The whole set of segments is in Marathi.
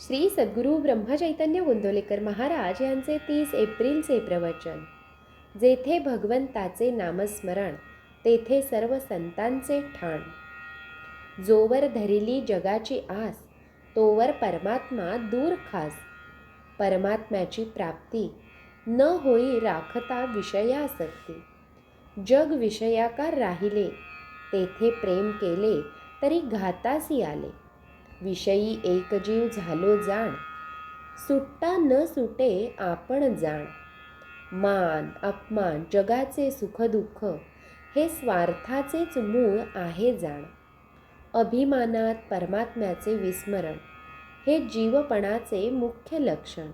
श्री सद्गुरू ब्रह्मचैतन्य गोंदवलेकर महाराज यांचे तीस एप्रिलचे प्रवचन. जेथे भगवंताचे नामस्मरण तेथे सर्व संतांचे ठाण. जोवर धरिली जगाची आस तोवर परमात्मा दूर खास. परमात्म्याची प्राप्ती न होई राखता विषयासक्ती. जग विषयाकार राहिले तेथे प्रेम केले तरी घातासी आले. विषयी एकजीव झालो जाण. सुटता न सुटे आपण जाण. मान अपमान जगाचे सुखदुःख हे स्वार्थाचेच मूळ आहे जाण. अभिमानात परमात्म्याचे विस्मरण हे जीवपणाचे मुख्य लक्षण.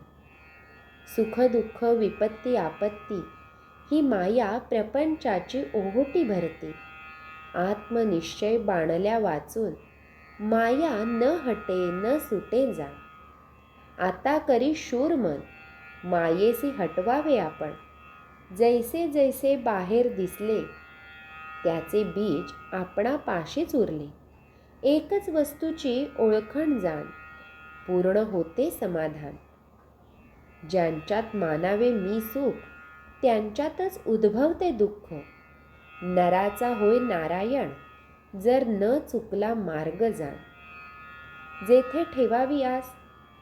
सुखदुःख विपत्ती आपत्ती ही माया प्रपंचाची ओहोटी भरते. आत्मनिश्चय बाणल्या वाचून माया न हटे न सुटे जा. आता करी शूर मन मायेसी हटवावे आपण. जैसे जैसे बाहेर दिसले त्याचे बीज आपणापाशीच उरले. एकच वस्तूची ओळखण जाण पूर्ण होते समाधान. ज्यांच्यात मानावे मी सुख त्यांच्यातच उद्भवते दुःख. नराचा होय नारायण जर न चुकला मार्ग जाण. जेथे ठेवावी आस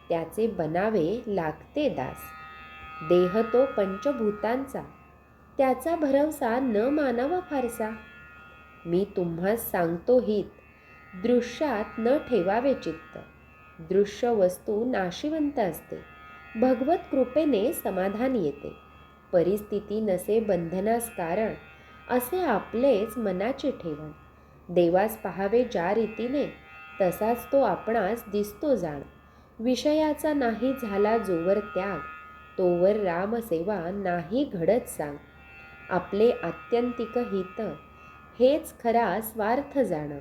त्याचे बनावे लागते दास. देह तो पंचभूतांचा त्याचा भरवसा न मानावा फारसा. मी तुम्हास सांगतो हित दृश्यात न ठेवावे चित्त. दृश्य वस्तू नाशिवंत असते. भगवत कृपेने समाधान येते. परिस्थिती नसे बंधनास कारण असे आपलेच मनाचे ठेवण. देवास पहावे ज्या रीतीने तसाच तो आपणास दिसतो जाण. विषयाचा नाही झाला जोवर त्याग तोवर रामसेवा नाही घडत सांग. आपले आत्यंतिक हित हेच खरा स्वार्थ जाणं.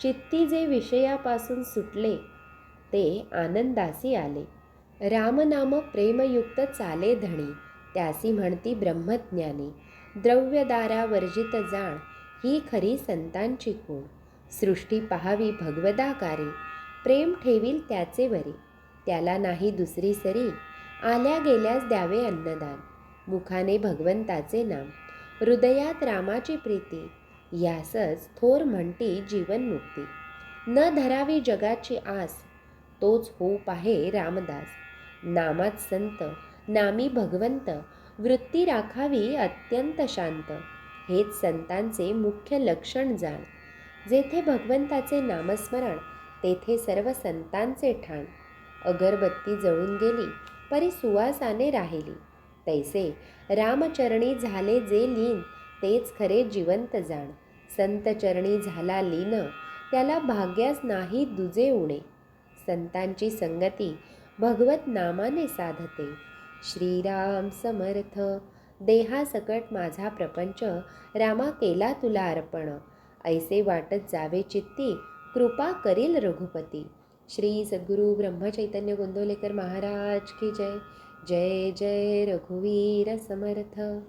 चित्ती जे विषयापासून सुटले ते आनंदासी आले. रामनाम प्रेमयुक्त चाले धणी त्यासी म्हणती ब्रह्मज्ञानी. द्रव्यदारा वर्जित जाण ही खरी संतांची खूण. सृष्टी पहावी भगवदाकारी प्रेम ठेवील त्याचे वरी. त्याला नाही दुसरी सरी आल्या गेल्यास द्यावे अन्नदान. मुखाने भगवंताचे नाम. हृदयात रामाची प्रीती यासच थोर म्हणती जीवनमुक्ती न धरावी जगाची आस तोच होप आहे रामदास. नामात संत नामी भगवंत वृत्ती राखावी अत्यंत शांत. हेच संतांचे मुख्य लक्षण जाण. जेथे भगवंताचे नामस्मरण तेथे सर्व संतांचे ठाण. अगरबत्ती जळून गेली परी सुवासाने राहिली. तैसे रामचरणी झाले जे लीन तेच खरे जिवंत जाण. संतचरणी झाला लीन त्याला भाग्यास नाही दुजे उणे. संतांची संगती भगवत नामाने साधते. श्रीराम समर्थ देहासकट माझा प्रपंच रामा केला तुला अर्पण. ऐसे वाटत जावे चित्ती कृपा करील रघुपती. श्री सद्गुरू ब्रह्मचैतन्य गोंदवलेकर महाराज की जय. जय जय रघुवीर समर्थ.